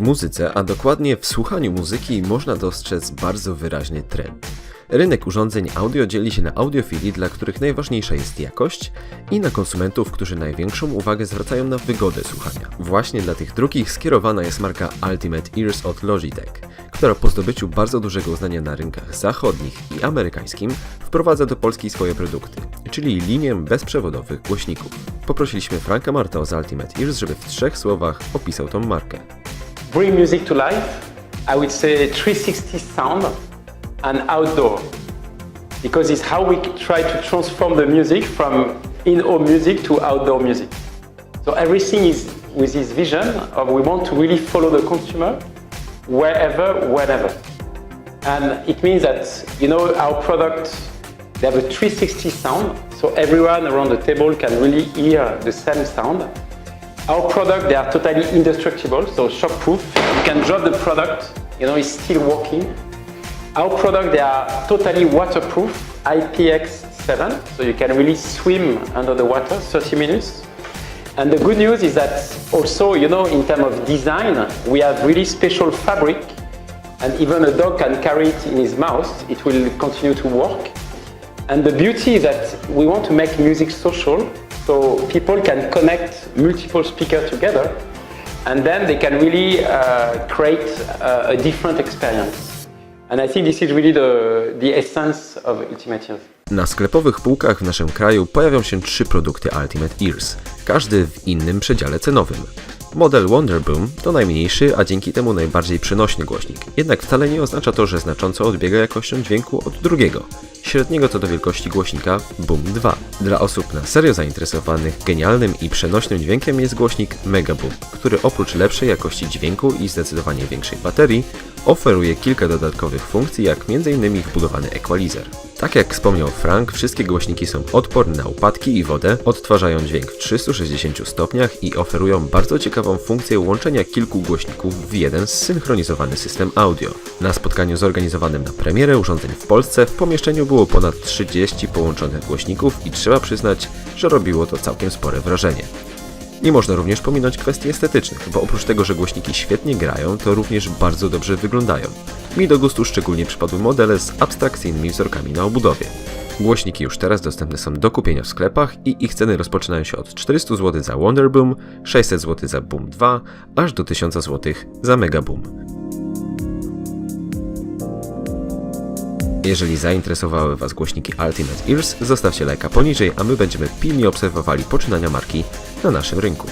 muzyce, a dokładnie w słuchaniu muzyki można dostrzec bardzo wyraźny trend. Rynek urządzeń audio dzieli się na audiofili, dla których najważniejsza jest jakość, i na konsumentów, którzy największą uwagę zwracają na wygodę słuchania. Właśnie dla tych drugich skierowana jest marka Ultimate Ears od Logitech, która po zdobyciu bardzo dużego uznania na rynkach zachodnich i amerykańskim wprowadza do Polski swoje produkty, czyli linię bezprzewodowych głośników. Poprosiliśmy Franka Marta z Ultimate Ears, żeby w trzech słowach opisał tą markę. Bring music to life, I would say 360 sound and outdoor. Because it's how we try to transform the music from in-home music to outdoor music. So everything is with this vision of we want to really follow the consumer wherever, whenever. And it means that, you know, our product, they have a 360 sound, so everyone around the table can really hear the same sound. Our product, they are totally indestructible, so shockproof. You can drop the product, you know, it's still working. Our product, they are totally waterproof, IPX7, so you can really swim under the water 30 minutes. And the good news is that also, you know, in terms of design, we have really special fabric, and even a dog can carry it in his mouth. It will continue to work. And the beauty is that we want to make music social, so people can connect multiple speakers together, and then they can really uh, create a, a different experience. And I think this is really the, the essence of Ultimate Ears. Na sklepowych półkach w naszym kraju pojawią się trzy produkty Ultimate Ears, każdy w innym przedziale cenowym. Model Wonderboom to najmniejszy, a dzięki temu najbardziej przenośny głośnik. Jednak wcale nie oznacza to, że znacząco odbiega jakością dźwięku od drugiego, średniego co do wielkości głośnika Boom 2. Dla osób na serio zainteresowanych genialnym i przenośnym dźwiękiem jest głośnik Mega Boom, który oprócz lepszej jakości dźwięku i zdecydowanie większej baterii, oferuje kilka dodatkowych funkcji, jak m.in. wbudowany equalizer. Tak jak wspomniał Frank, wszystkie głośniki są odporne na upadki i wodę, odtwarzają dźwięk w 360 stopniach i oferują bardzo ciekawą funkcję łączenia kilku głośników w jeden zsynchronizowany system audio. Na spotkaniu zorganizowanym na premierę urządzeń w Polsce w pomieszczeniu było ponad 30 połączonych głośników i trzeba przyznać, że robiło to całkiem spore wrażenie. Nie można również pominąć kwestii estetycznych, bo oprócz tego, że głośniki świetnie grają, to również bardzo dobrze wyglądają. Mi do gustu szczególnie przypadły modele z abstrakcyjnymi wzorkami na obudowie. Głośniki już teraz dostępne są do kupienia w sklepach i ich ceny rozpoczynają się od 400 zł za Wonderboom, 600 zł za Boom 2, aż do 1000 zł za Mega Boom. Jeżeli zainteresowały Was głośniki Ultimate Ears, zostawcie lajka poniżej, a my będziemy pilnie obserwowali poczynania marki na naszym rynku.